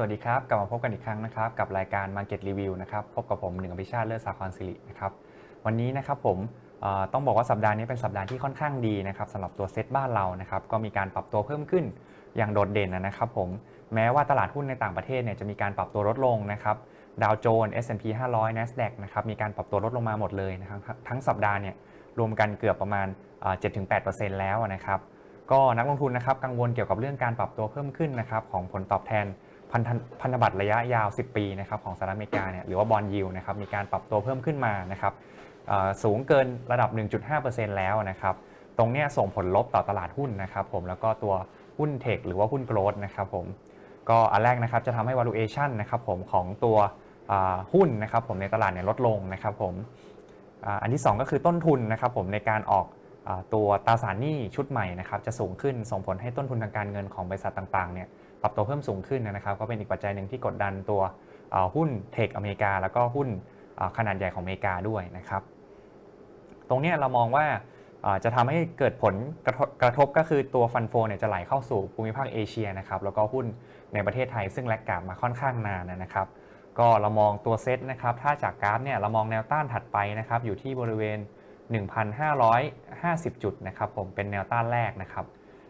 สวัสดีครับ กลับมาพบกันอีกครั้งนะครับกับรายการ Market Review นะครับพบกับผมหนึ่งอภิชาติเลิศสาครศิรินะครับวันนี้นะครับผมต้องบอกว่าสัปดาห์นี้เป็นสัปดาห์ที่ค่อนข้างดีนะครับสำหรับตัวเซ็ตบ้านเรานะครับก็มีการปรับตัวเพิ่มขึ้นอย่างโดดเด่นนะครับผมแม้ว่าตลาดหุ้นในต่างประเทศเนี่ยจะมีการปรับตัวลดลงนะครับดาวโจนส์ S&P 500 NASDAQ นะครับมีการปรับตัวลดลงมาหมดเลยนะครับทั้งสัปดาห์เนี่ยรวมกันเกือบประมาณเอ่อ7-8%แล้วนะครับก็นักลงทุนนะครับกังวลเกี่ยวกับเรื่องการปรับตัวเพิ่มขึ้นนะครับของผลตอบแทน พันธพันธบัตรระยะยาว 10 ปีนะครับของสหรัฐอเมริกาเนี่ยหรือว่าบอลยิวนะครับมีการปรับตัวเพิ่มขึ้นมานะครับสูงเกินระดับ 1.5%แล้วนะครับตรงนี้ส่งผลลบต่อตลาดหุ้นนะครับผมแล้วก็ตัวหุ้นเทคหรือว่าหุ้นโกลด์นะครับผมก็อันแรกนะครับจะทำให้ valuation นะครับผมของตัวหุ้นนะครับผมในตลาดเนี่ยลดลงนะครับผมอันที่สองก็คือต้นทุนนะครับผมในการออกตัวตราสารหนี้ชุดใหม่นะครับจะสูงขึ้นส่งผลให้ต้นทุนทางการเงินของบริษัทต่างๆเนี่ย ปรับตัวเพิ่มสูงขึ้นนะครับ ก็เป็นอีกปัจจัยหนึ่งที่กดดันตัวหุ้นเทคอเมริกา แล้วก็หุ้นขนาดใหญ่ของอเมริกาด้วยนะครับ ตรงนี้เรามองว่าจะทำให้เกิดผลกระทบกระทบก็คือตัวฟันโฟเนี่ยจะไหลเข้าสู่ภูมิภาคเอเชียนะครับแล้วก็หุ้นในประเทศไทยซึ่งแลกกาดมาค่อนข้างนานนะครับ ก็เรามองตัวเซตนะครับ ถ้าจากกราฟเนี่ยเรามองแนวต้านถัดไปนะครับ อยู่ที่บริเวณ 1,550 จุดนะครับ ผมเป็นแนวต้านแรกนะครับ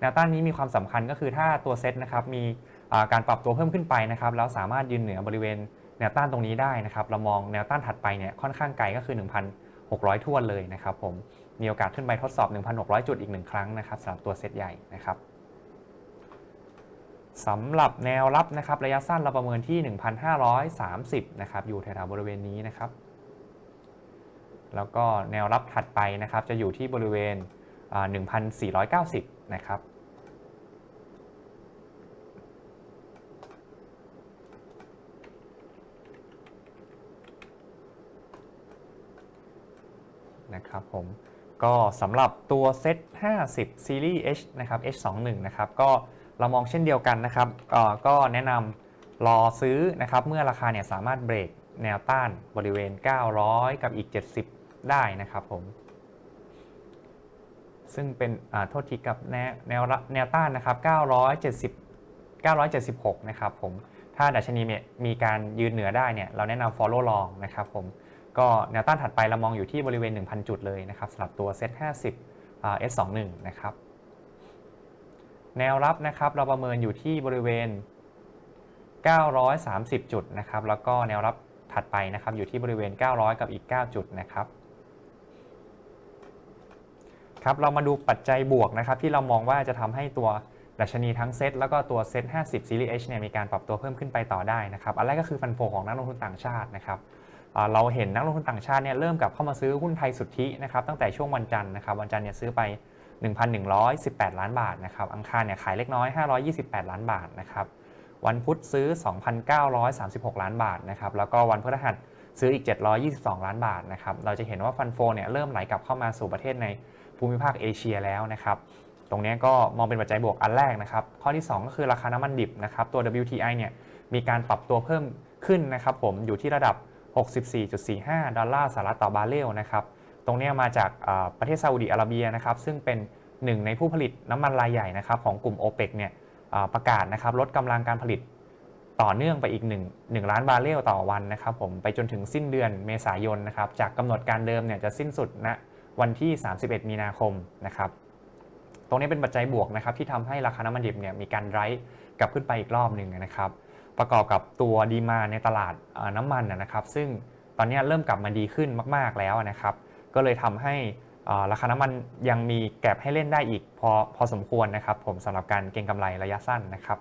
แนวต้านนี้มีความสำคัญก็คือถ้าตัวเซตนะครับมีการปรับตัวเพิ่มขึ้นไปนะครับแล้วสามารถยืนเหนือบริเวณแนวต้านตรงนี้ได้นะครับเรามองแนวต้านถัดไปเนี่ยค่อนข้างไกลก็คือ 1,600 ทั่วนเลยนะครับผมมีโอกาสขึ้นไปทดสอบ 1,600 จุดอีกหนึ่งครั้งนะครับสำหรับตัวเซตใหญ่นะครับสำหรับแนวรับนะครับระยะสั้นเราประเมินที่ 1,530 นะครับอยู่แถวๆบริเวณนี้นะครับแล้วก็แนวรับถัดไปนะครับจะอยู่ที่บริเวณอ่า1,490 นะครับ นะครับผมก็สำหรับตัวเซต50ซีรีส์ H นะครับ H21 นะครับก็เรามองเช่นเดียวกันนะครับก็แนะนำรอซื้อนะครับเมื่อราคาเนี่ยสามารถเบรกแนวต้านบริเวณ 900 กับอีก 70 ได้นะครับผม ซึ่งเป็นโทษทีกับแนวแนวแนวต้านนะครับ 970 976 นะครับผม ถ้าดัชนีเนี่ยมีการยืนเหนือได้เนี่ย เราแนะนำ follow long นะครับผม ก็แนวต้านถัดไปเรามองอยู่ที่บริเวณ 1,000 จุดเลยนะครับสำหรับตัว Set 50 S21 นะครับ แนวรับนะครับเราประเมินอยู่ที่บริเวณ 930 จุดนะครับ แล้วก็แนวรับถัดไปนะครับอยู่ที่บริเวณ 900 กับอีก 9 จุดนะครับ ครับเรามาดูปัจจัยบวกนะครับที่เรามองว่าจะทำให้ตัวดัชนีทั้งเซตแล้วก็ตัวเซต50 Series H เนี่ยมีการปรับตัวเพิ่มขึ้นไปต่อได้นะครับอันแรกก็คือฟันโฟของนักลงทุนต่างชาตินะครับเราเห็นนักลงทุนต่างชาติเนี่ยเริ่มกับเข้ามาซื้อหุ้นไทยสุทธินะครับตั้งแต่ช่วงวันจันทร์นะครับวันจันทร์เนี่ยซื้อไป 1,118 ล้านบาทนะครับอังคารเนี่ยขายเล็กน้อย 528 ล้านบาทนะครับวันพุธซื้อ 2,936 ล้านบาทนะครับแล้วก็วันพฤหัสซื้ออีก 722 ล้านบาทนะครับเราจะเห็นว่าฟันโฟเนี่ยเริ่มไหลกลับเข้ามาสู่ประเทศใน ภูมิภาคเอเชียแล้วนะครับตรงนี้ก็มองเป็นปัจจัยบวกอันแรกนะครับ ข้อที่ 2 ก็คือราคาน้ำมันดิบนะครับ ตัว WTI เนี่ยมีการปรับตัวเพิ่มขึ้นนะครับผมอยู่ที่ระดับ 64.45 ดอลลาร์สหรัฐต่อบาร์เรลนะครับ ตรงนี้มาจากประเทศซาอุดิอาระเบียนะครับ ซึ่งเป็นหนึ่งในผู้ผลิตน้ำมันรายใหญ่นะครับของกลุ่ม o p e ปเนี่ยประกาศนะครับลดกำลังการผลิตต่อเนื่องไปอีก 1 1 ล้านบาร์เรลต่อวันนะครับผมไปจนถึงสิ้นเดือนเมษายนนะครับจากกำหนดการเดิมเนี่ยจะสิ้นสุดณ วันที่ 31 มีนาคมนะครับ ตรงนี้เป็นปัจจัยบวกนะครับที่ทำให้ราคาน้ำมันดิบเนี่ยมีการไร้กลับขึ้นไปอีกรอบหนึ่งนะครับ ประกอบกับตัวดีมาในตลาดน้ำมันนะครับ ซึ่งตอนนี้เริ่มกลับมาดีขึ้นมาก ๆแล้วนะครับ ก็เลยทำให้ราคาน้ำมันยังมีแก็บให้เล่นได้อีกพอพอสมควรนะครับ ผมสำหรับการเก็งกำไรระยะสั้นนะครับ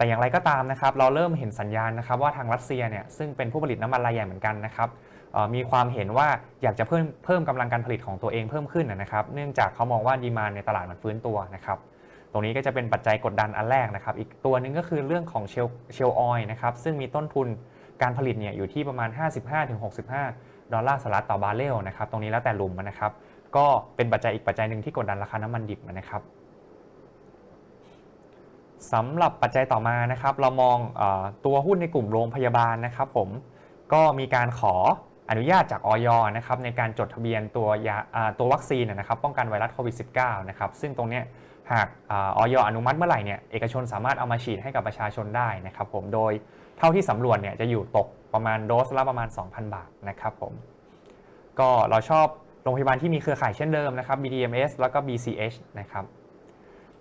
แต่อย่างไรก็ตามนะครับเราเริ่มเห็นสัญญาณนะครับว่าทางรัสเซียเนี่ยซึ่งเป็นผู้ผลิตน้ำมันรายใหญ่เหมือนกันนะครับมีความเห็นว่าอยากจะเพิ่มเพิ่มกำลังการผลิตของตัวเองเพิ่มขึ้นนะครับ เนื่องจากเขามองว่าดีมานในตลาดมันฟื้นตัวนะครับตรงนี้ก็จะเป็นปัจจัยกดดันอันแรกนะครับ อีกตัวหนึ่งก็คือเรื่องของเชลเชลออยนะครับซึ่งมีต้นทุนการผลิตเนี่ยอยู่ที่ประมาณ 55-65 ดอลลาร์สหรัฐต่อบาร์เรลนะครับตรงนี้แล้วแต่หลุมนะครับก็เป็นปัจจัยอีกปัจจัยหนึ่งที่กดดันราคาน้ำมันดิบนะครับ สำหรับปัจจัยต่อมานะครับ เรามองอตัวหุ้นในกลุ่มโรงพยาบาลนะครับ ผมก็มีการขออนุญาตจากออยนะครับในการจดทะเบียนตัวยาตัววัคซีนนะครับ ป้องกันไวรัสโควิด -19 นะครับซึ่งตรงนี้หากอออยอนุมัติเมื่อไหร่เนี่ยเอกชนสามารถเอามาฉีดให้กับประชาชนได้นะครับ ผมโดยเท่าที่สำรวจเนี่ยจะอยู่ตกประมาณโดสละประมาณ 2,000 บาทนะครับผมก็เราชอบโรงพยาบาลที่มีเครือข่ายเช่นเดิมนะครับ BDMS แล้วก็ BCH นะครับ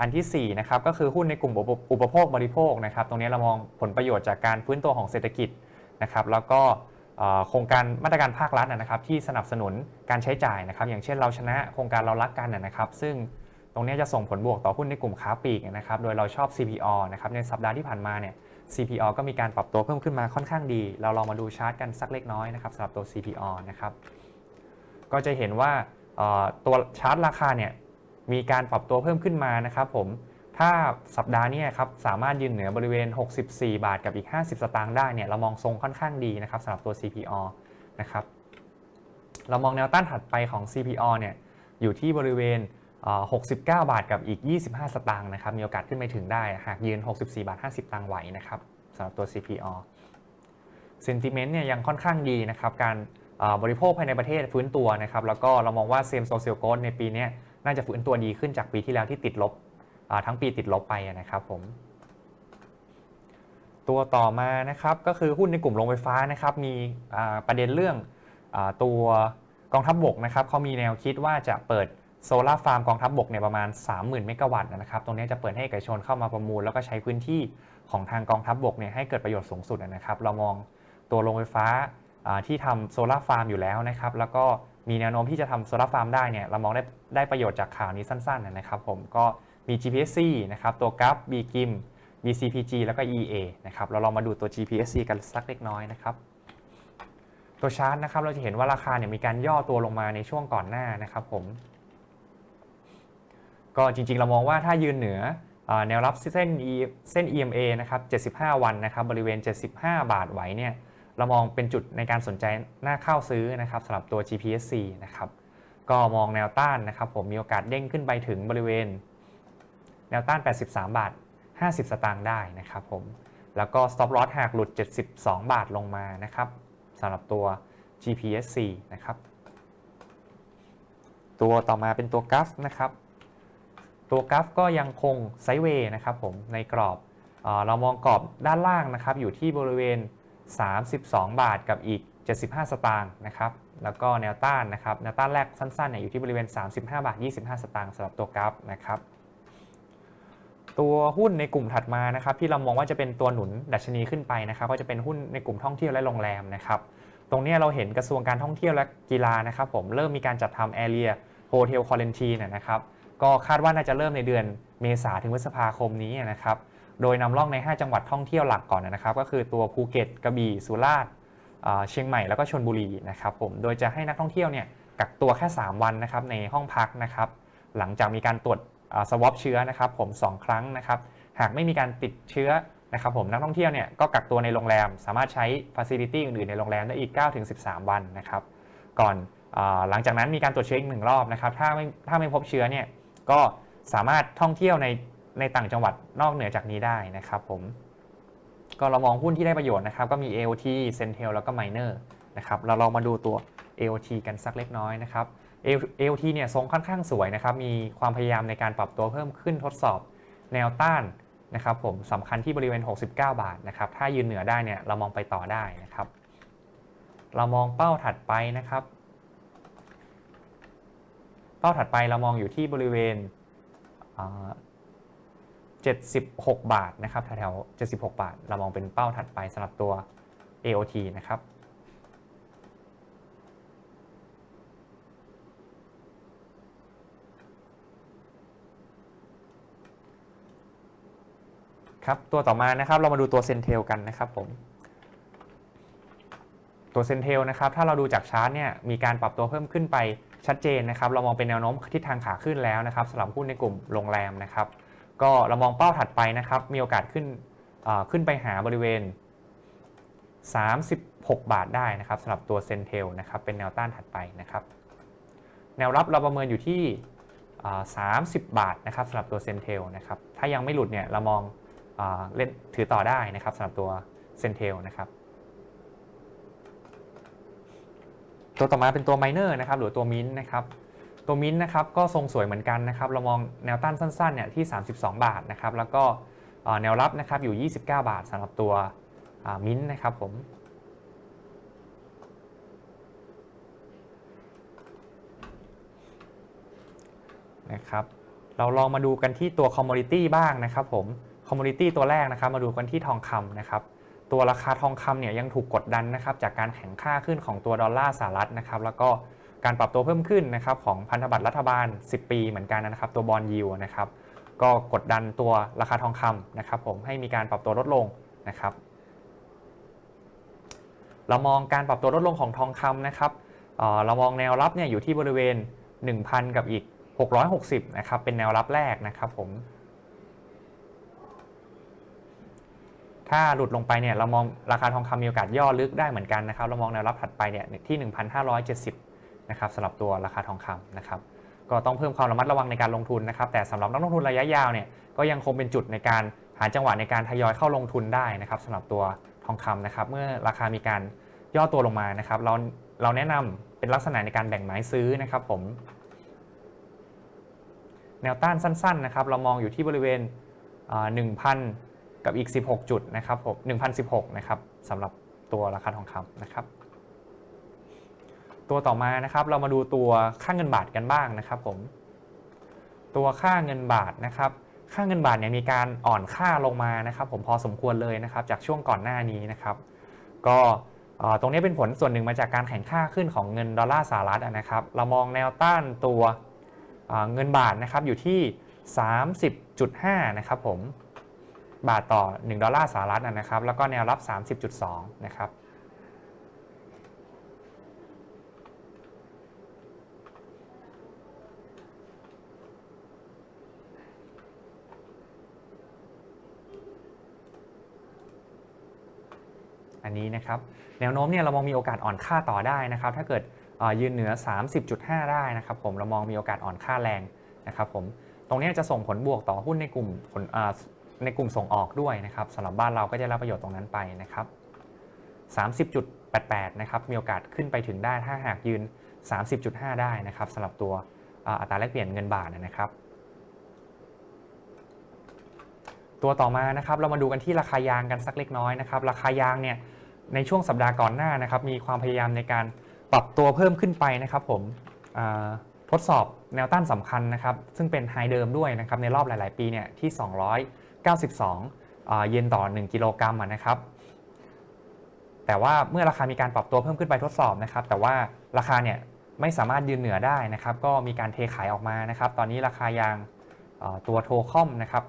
อันที่4นะครับก็คือหุ้นในกลุ่มอุปโภคบริโภคนะครับตรงนี้เรามองผลประโยชน์จากการฟื้นตัวของเศรษฐกิจนะครับแล้วก็โครงการมาตรการภาครัฐนะครับที่สนับสนุนการใช้จ่ายนะครับอย่างเช่นเราชนะโครงการเรารักกันนะครับซึ่งตรงนี้จะส่งผลบวกต่อหุ้นในกลุ่มค้าปลีกนะครับโดยเราชอบ CPO นะครับในสัปดาห์ที่ผ่านมาเนี่ย CPO ก็มีการปรับตัวเพิ่มขึ้นมาค่อนข้างดี เราลองมาดูชาร์ตกันสักเล็กน้อยนะครับสำหรับตัว CPO นะครับก็จะเห็นว่าตัวชาร์ตราคาเนี่ย มีการปรับตัวเพิ่มขึ้นมานะครับผมถ้าสัปดาห์นี้ครับสามารถยืนเหนือบริเวณ 64 บาทกับอีก 50 สตางค์ได้เนี่ยเรามองทรงค่อนข้างดีนะครับสำหรับตัว CPO นะครับเรามองแนวต้านถัดไปของ CPO เนี่ยอยู่ที่บริเวณ 69 บาทกับอีก 25 สตางค์นะครับมีโอกาสขึ้นไปถึงได้ หากยืน 64 บาท 50 ตังค์ไหวนะครับสำหรับตัว CPO sentiment เนี่ยยังค่อนข้างดีนะครับการบริโภคภายในประเทศฟื้นตัวนะครับแล้วก็เรามองว่าเซมโซเชียลโกดในปีนี้ น่าจะฟื้นตัวดีขึ้นจากปีที่แล้วที่ติดลบทั้งปีติดลบไปนะครับผมตัวต่อมานะครับก็คือหุ้นในกลุ่มโรงไฟฟ้านะครับมีประเด็นเรื่องอตัวกองทัพบบกนะครับเขามีแนวคิดว่าจะเปิดโซลาร์ฟาร์มกองทัพบบกเนี่ยประมาณ 30,000 เมกะวัตต์นะครับ ตรงนี้จะเปิดให้เอกชนเข้ามาประมูล แล้วก็ใช้พื้นที่ของทางกองทัพบบกเนี่ยให้เกิดประโยชน์สูงสุดนะครับ เรามองตัวโรงไฟฟ้าอ่าที่ทำโซลาร์ฟาร์มอยู่แล้วนะครับ แล้วก็ มีแนวโน้มที่จะทำโซลาร์ฟาร์มได้เนี่ยเรามองได้ได้ประโยชน์จากข่าวนี้สั้นๆนะครับผมก็มี GPSC นะครับตัวกัฟ BGIM BCPG แล้วก็ EA นะครับเราลองมาดูตัว GPSC กันสักเล็กน้อยนะครับตัวชาร์ตนะครับเราจะเห็นว่าราคาเนี่ยมีการย่อตัวลงมาในช่วงก่อนหน้านะครับผมก็จริงๆ เรามองว่าถ้ายืนเหนืออแนวรับเส้นเส้น EMA นะครับ 75 วันนะครับบริเวณ 75 บาทไหวเนี่ย เรามองเป็นจุดในการสนใจน่าเข้าซื้อนะครับสำหรับตัว GPSC นะครับก็มองแนวต้านนะครับผมมีโอกาสเด้งขึ้นไปถึงบริเวณ แนวต้าน 83 บาท 50 สตางค์ได้นะครับผมแล้วก็ stop loss หากหลุด 72 บาทลงมานะครับสำหรับตัว GPSC นะครับตัวต่อมาเป็นตัวกัฟนะครับตัวกัฟก็ยังคงไซด์เวย์นะครับผมในกรอบเอเรามองกรอบด้านล่างนะครับอยู่ที่บริเวณ 32 บาทกับอีก 75 สตางค์นะครับ แล้วก็แนวต้านนะครับ แนวต้านแรกสั้นๆเนี่ยอยู่ที่บริเวณ 35 บาท 25 สตางค์สำหรับตัวกัฟนะครับตัวหุ้นในกลุ่มถัดมานะครับที่เรามองว่าจะเป็นตัวหนุนดัชนีขึ้นไปนะครับก็จะเป็นหุ้นในกลุ่มท่องเที่ยวและโรงแรมนะครับตรงนี้เราเห็นกระทรวงการท่องเที่ยวและกีฬานะครับผมเริ่มมีการจัดทำ Area Hotel Quarantine นะนะครับก็คาดว่าน่าจะเริ่มในเดือนเมษาถึงพฤษภาคมนี้นะครับ โดยนำร่องใน 5 จังหวัดท่องเที่ยวหลักก่อนนะครับ ก็คือตัวภูเก็ตกระบี่สุราษฎร์เชียงใหม่แล้วก็ชลบุรีนะครับผมโดยจะให้นักท่องเที่ยวเนี่ยกักตัวแค่ 3 วันนะครับในห้องพักนะครับหลังจากมีการตรวจสวอปเชื้อนะครับผม 2 ครั้งนะครับหากไม่มีการติดเชื้อนะครับผมนักท่องเที่ยวเนี่ยก็กักตัวในโรงแรม สามารถใช้ฟ a ซิลิตี้อื่นๆในโรงแรมได้อีก 9-13 วันนะครับก่อนหลังจากนั้นมีการตรวจเชื้ออีกหนึ่งรอบนะครับถ้าไม่ถ้าไม่พบเชื้อเนี่ยก็สามารถท่องเที่ยวใน ในต่างจังหวัดนอกเหนือจากนี้ได้นะครับผมก็เรามองหุ้นที่ได้ประโยชน์นะครับ ก็มี AOT Centel แล้วก็ Miner นะครับเราลองมาดูตัว AOT กันสักเล็กน้อยนะครับ AOT เนี่ยทรงค่อนข้างสวยนะครับ มีความพยายามในการปรับตัวเพิ่มขึ้นทดสอบแนวต้านนะครับผมสำคัญที่บริเวณ 69 บาทนะครับ ถ้ายืนเหนือได้เนี่ยเรามองไปต่อได้นะครับ เรามองเป้าถัดไปนะครับ เป้าถัดไปเรามองอยู่ที่บริเวณ 76 บาทนะครับแถวๆ76 บาท เรามองเป็นเป้าถัดไปสำหรับตัว AOT นะครับครับตัวต่อมานะครับเรามาดูตัวเซนเทลกันนะครับผมตัวเซนเทลนะครับถ้าเราดูจากชาร์ตเนี่ยมีการปรับตัวเพิ่มขึ้นไปชัดเจนนะครับ เรามองเป็นแนวโน้มทิศทางขาขึ้นแล้วนะครับสำหรับหุ้นในกลุ่มโรงแรมนะครับ ก็เรามองเป้าถัดไปนะครับ มีโอกาสขึ้นขึ้นไปหาบริเวณ 36 บาทได้นะครับสำหรับตัวเซนเทลนะครับเป็นแนวต้านถัดไปนะครับ แนวรับเราประเมินอยู่ที่ 30 บาทนะครับสำหรับตัวเซนเทลนะครับถ้ายังไม่หลุดเนี่ยเรามองเล่นถือต่อได้นะครับสำหรับตัวเซนเทลนะครับตัวต่อมาเป็นตัว Miner นะครับหรือตัว Mint นะครับ ตัวมิ้นท์นะครับก็ทรงสวยเหมือนกันนะครับเรามองแนวต้านสั้นๆเนี่ยที่ 32 บาทนะครับแล้วก็แนวรับนะครับอยู่ 29 บาทสำหรับตัวมิ้นท์นะครับผมนะครับเราลองมาดูกันที่ตัวคอมม o ดิตี้บ้างนะครับผมคอมม o ดิตี้ตัวแรกนะครับมาดูกันที่ทองคำนะครับตัวราคาทองคำเนี่ยยังถูกกดดันนะครับจากการแข่งค่าขึ้นของตัวดอลลาร์สหรัฐนะครับแล้วก็ การปรับตัวเพิ่มขึ้นนะครับของพันธบัตรรัฐบาล 10 ปีเหมือนกันนะครับ ตัวบอลยิวนะครับก็กดดันตัวราคาทองคำนะครับผมให้มีการปรับตัวลดลงนะครับ เรามองการปรับตัวลดลงของทองคำนะครับเอ่อเรามองแนวรับเนี่ยอยู่ที่บริเวณ 1,000 กับอีก 660นะครับเป็นแนวรับแรกนะครับผมถ้าหลุดลงไปเนี่ยเรามองราคาทองคำมีโอกาสย่อลึกได้เหมือนกันนะครับ เรามองแนวรับถัดไปเนี่ยที่ 1,570 นะครับสำหรับตัวราคาทองคำนะครับก็ต้องเพิ่มความระมัดระวังในการลงทุนนะครับแต่สำหรับนักลงทุนระยะยาวเนี่ยก็ยังคงเป็นจุดในการหาจังหวะในการทยอยเข้าลงทุนได้นะครับสำหรับตัวทองคำนะครับเมื่อราคามีการย่อตัวลงมานะครับเราเราแนะนำเป็นลักษณะในการแบ่งไม้ซื้อนะครับผม แนวต้านสั้นๆนะครับเรามองอยู่ที่บริเวณ1,000 กับอีก 16 จุดนะครับผม1,016 นะครับสำหรับตัวราคาทองคำนะครับ ตัวต่อมานะครับ เรามาดูตัวค่าเงินบาทกันบ้างนะครับผม ตัวค่าเงินบาทนะครับ ค่าเงินบาทเนี่ยมีการอ่อนค่าลงมานะครับ ผมพอสมควรเลยนะครับ จากช่วงก่อนหน้านี้นะครับ ก็ตรงนี้เป็นผลส่วนหนึ่งมาจากการแข่งค่าขึ้นของเงินดอลลาร์สหรัฐนะครับ เรามองแนวต้านตัวเงินบาทนะครับอยู่ที่ 30.5 นะครับผม บาทต่อ 1 ดอลลาร์สหรัฐนะครับ แล้วก็แนวรับ 30.2 นะครับ อันนี้นะครับแนวโน้มเนี่ยเรามองมีโอกาสอ่อนค่าต่อได้นะครับ ถ้าเกิดยืนเหนือ 30.5 ได้นะครับผมเรามองมีโอกาสอ่อนค่าแรงนะครับผมตรงนี้จะส่งผลบวกต่อหุ้นในกลุ่มผลในกลุ่มส่งออกด้วยนะครับสำหรับบ้านเราก็จะรับประโยชน์ตรงนั้นไปนะครับ 30.88 นะครับมีโอกาสขึ้นไปถึงได้ถ้าหากยืน 30.5 ได้นะครับสำหรับตัวอัตราแลกเปลี่ยนเงินบาทนะครับ ตัวต่อมานะครับเรามาดูกันที่ราคายางกันสักเล็กน้อยนะครับ ราคายางเนี่ย ในช่วงสัปดาห์ก่อนหน้านะครับ มีความพยายามในการปรับตัวเพิ่มขึ้นไปนะครับ ผมทดสอบแนวต้านสำคัญนะครับ ซึ่งเป็นไฮเดิมด้วยนะครับ ในรอบหลาย ๆ ปีเนี่ยที่ 292อ่าเยนต่อ 1 กิโลกรัมนะครับแต่ว่าเมื่อราคามีการปรับตัวเพิ่มขึ้นไปทดสอบนะครับ แต่ว่าราคาเนี่ยไม่สามารถยืนเหนือได้นะครับ ก็มีการเทขายออกมานะครับ ตอนนี้ราคายางตัวโทคอมนะครับ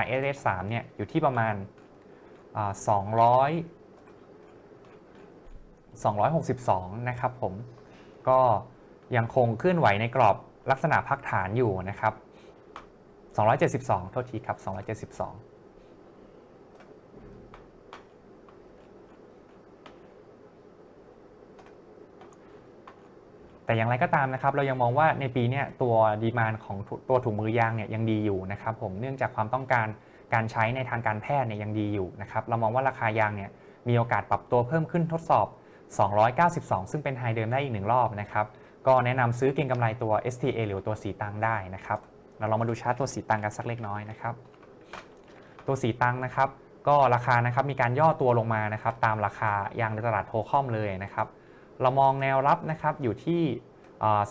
RSS 3เนี่ยอยู่ที่ประมาณอ่า200 262 นะครับผม ก็ยังคงเคลื่อนไหวในกรอบลักษณะพักฐานอยู่นะครับ 272 โทษทีครับ 272แต่อย่างไรก็ตามนะครับ เรายังมองว่าในปีนี้ตัวดีมานของตัวถุงมือยางเนี่ยยังดีอยู่นะครับผมเนื่องจากความต้องการการใช้ในทางการแพทย์เนี่ยยังดีอยู่นะครับเรามองว่าราคายางเนี่ยมีโอกาสปรับตัวเพิ่มขึ้นทดสอบ 292 ซึ่งเป็นไฮเดิมได้อีกหนึ่งรอบนะครับ ก็แนะนำซื้อเก็งกำไรตัว STA หรือตัวสีตังได้นะครับ เราลองมาดูชาร์ตตัวสีตังกันสักเล็กน้อยนะครับ ตัวสีตังนะครับ ก็ราคานะครับมีการย่อตัวลงมานะครับ ตามราคายางในตลาดโทคอมเลยนะครับ เรามองแนวรับนะครับอยู่ที่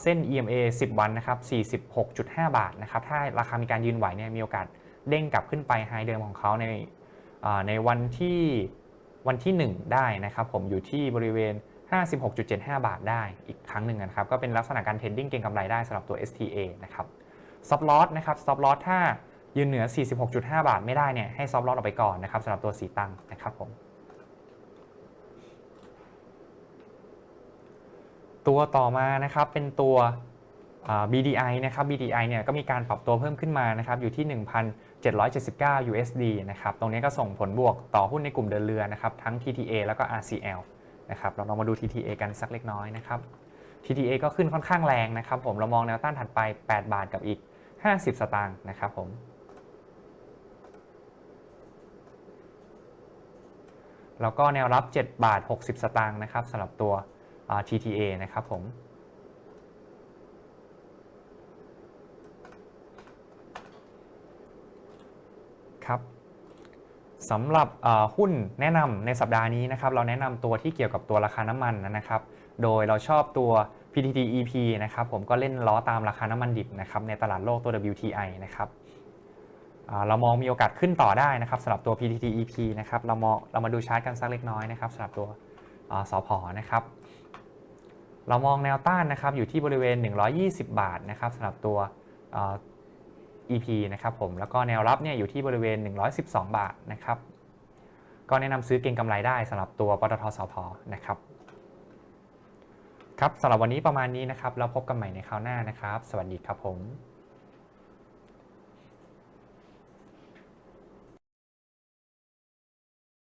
เส้น EMA 10 วันนะครับ 46.5 บาทนะครับ ถ้าราคามีการยืนไหวเนี่ยมีโอกาสเด้งกลับขึ้นไปไฮเดิมของเขาในในวันที่ วันที่ 1 ได้นะครับผมอยู่ที่บริเวณ 56.75 บาทได้อีกครั้งหนึ่งนะครับก็เป็นลักษณะการเทรดดิ้งเก็งกำไรได้สำหรับตัว STA นะครับซับลอสนะครับซับลอสถ้ายืนเหนือ 46.5 บาทไม่ได้เนี่ยให้ซับลอสออกไปก่อนนะครับสำหรับตัวสีตังนะครับผมตัวต่อมานะครับเป็นตัว BDI นะครับ BDI เนี่ยก็มีการปรับตัวเพิ่มขึ้นมานะครับอยู่ที่ 779 USD นะครับ ตรงนี้ก็ส่งผลบวกต่อหุ้นในกลุ่มเดินเรือนะครับ ทั้ง TTA แล้วก็ RCL นะครับ เราลองมาดู TTA กันสักเล็กน้อยนะครับ TTA ก็ขึ้นค่อนข้างแรงนะครับ ผม เรามองแนวต้านถัดไป 8 บาทกับอีก 50 สตางค์นะครับผมแล้วก็แนวรับ 7 บาท 60 สตางค์นะครับสำหรับตัว TTA นะครับผม นะครับสำหรับหุ้นแนะนำในสัปดาห์นี้นะครับเราแนะนำตัวที่เกี่ยวกับตัวราคาน้ำมันนะครับ โดยเราชอบตัว PTT EP นะครับผมก็เล่นล้อตามราคาน้ำมันดิบนะครับในตลาดโลกตัว WTI นะครับเรามองมีโอกาสขึ้นต่อได้นะครับสำหรับตัว PTT EP นะครับเรามองเรามาดูชาร์ตกันสักเล็กน้อยนะครับสำหรับตัวอ่าสพนะครับเรามองแนวต้านนะครับอยู่ที่บริเวณ 120 บาทนะครับสำหรับตัว EP นะครับผมแล้วก็แนวรับเนี่ยอยู่ที่บริเวณ 112 บาทนะครับก็แนะนำซื้อเก็งกำไรได้สำหรับตัวปตทสพนะครับครับสำหรับวันนี้ประมาณนี้นะครับแล้วพบกันใหม่ในคราวหน้านะครับ สวัสดีครับผม